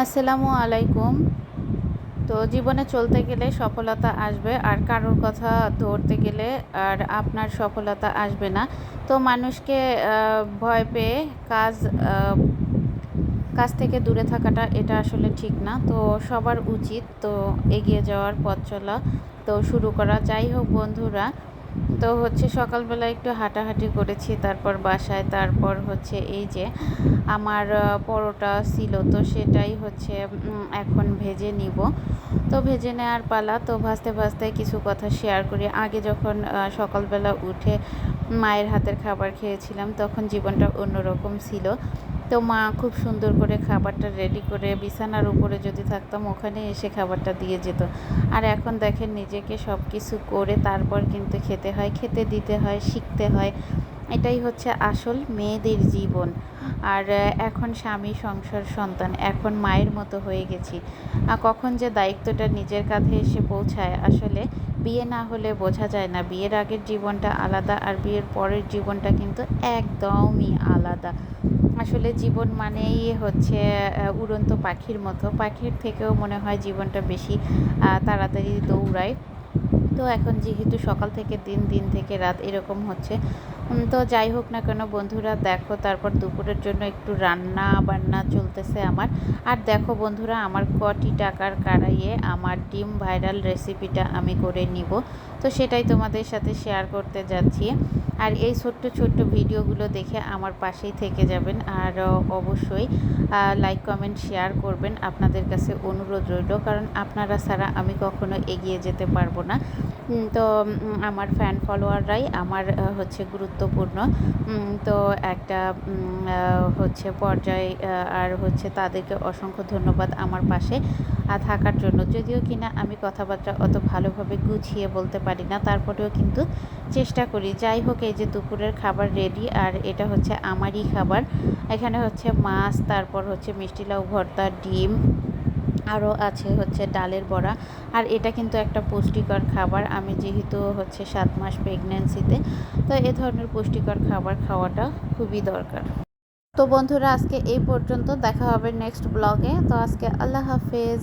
আসসালামু আলাইকুম। তো জীবনে চলতে গেলে সফলতা আসবে আর কারোর কথা ধরতে গেলে আর আপনার সফলতা আসবে না। তো মানুষকে ভয় পেয়ে কাজ কাজ থেকে দূরে থাকাটা এটা আসলে ঠিক না। তো সবার উচিত তো এগিয়ে যাওয়ার পথ চলা। তো শুরু করা। যাই হোক বন্ধুরা তো হচ্ছে সকালবেলা একটু হাঁটাহাঁটি করেছি, তারপর বাসায়, তারপর হচ্ছে এই যে আমার পরোটা ছিল, তো সেটাই হচ্ছে এখন ভেজে নিব। তো ভেজে নেওয়ার পালা, তো ভাজতে ভাজতে কিছু কথা শেয়ার করি। আগে যখন সকালবেলা উঠে মায়ের হাতের খাবার খেয়েছিলাম, তখন জীবনটা অন্যরকম ছিল। তো মা খুব সুন্দর করে খাবারটা রেডি করে বিছানার উপরে যদি থাকতাম ওখানে এসে খাবারটা দিয়ে যেত। আর এখন দেখেন নিজেকে সব কিছু করে তারপর কিন্তু খেতে হয়। খেতে দিতে হয়, শিখতে হয়। এটাই হচ্ছে আসল মেয়েদের জীবন। আর এখন স্বামী, সংসার, সন্তান, এখন মায়ের মতো হয়ে গেছি। কখন যে দায়িত্বটা নিজের কাঁধে এসে পৌঁছায়, আসলে বিয়ে না হলে বোঝা যায় না। বিয়ের আগের জীবনটা আলাদা আর বিয়ের পরের জীবনটা কিন্তু একদমই আলাদা। আসলে জীবন মানেই হচ্ছে উড়ন্ত পাখির মতো। পাখির থেকেও মনে হয় জীবনটা বেশি তাড়াতাড়ি দৌড়ায়। তো এখন যেহেতু সকাল থেকে দিন দিন থেকে রাত এরকম হচ্ছে তো যাই হোক না কেন বন্ধুরা, দেখো তারপর দুপুরের জন্য একটু রান্না বান্না চলতেছে আমার। আর দেখো বন্ধুরা, আমার কটি টাকার কাড়াইয়ে আমার ডিম ভাইরাল রেসিপিটা আমি করে নিব। তো সেটাই তোমাদের সাথে শেয়ার করতে যাচ্ছি। আর এই ছোট্ট ছোট্ট ভিডিওগুলো দেখে আমার পাশেই থেকে যাবেন। আর অবশ্যই লাইক কমেন্ট শেয়ার করবেন। আপনাদের কাছে অনুরোধ রইল, কারণ আপনারা ছাড়া আমি কখনো এগিয়ে যেতে পারব না। তো আমার ফ্যান ফলোয়াররাই আমার হচ্ছে গুরুত্বপূর্ণ। তো একটা হচ্ছে পর্যায়ে আর হচ্ছে তাদেরকে অসংখ্য ধন্যবাদ আমার পাশে থাকার জন্য। যদিও কিনা আমি কথাবার্তা অত ভালোভাবে গুছিয়ে বলতে পারি না, তারপরেও কিন্তু চেষ্টা করি। যাই হোক, এই যে দুপুরের খাবার রেডি আর এটা হচ্ছে আমারই খাবার। এখানে হচ্ছে মাছ, তারপর হচ্ছে মিষ্টি লাউ ভর্তা, ডিম আরও আছে হচ্ছে ডালের বড়া। আর এটা কিন্তু একটা পুষ্টিকর খাবার। আমি যেহেতু হচ্ছে সাত মাস প্রেগন্যান্সিতে তো এ ধরনের পুষ্টিকর খাবার খাওয়াটা খুবই দরকার। তো বন্ধুরা, আজকে এই পর্যন্ত। দেখা হবে নেক্সট ব্লগে তো আজকে আল্লাহ হাফেজ।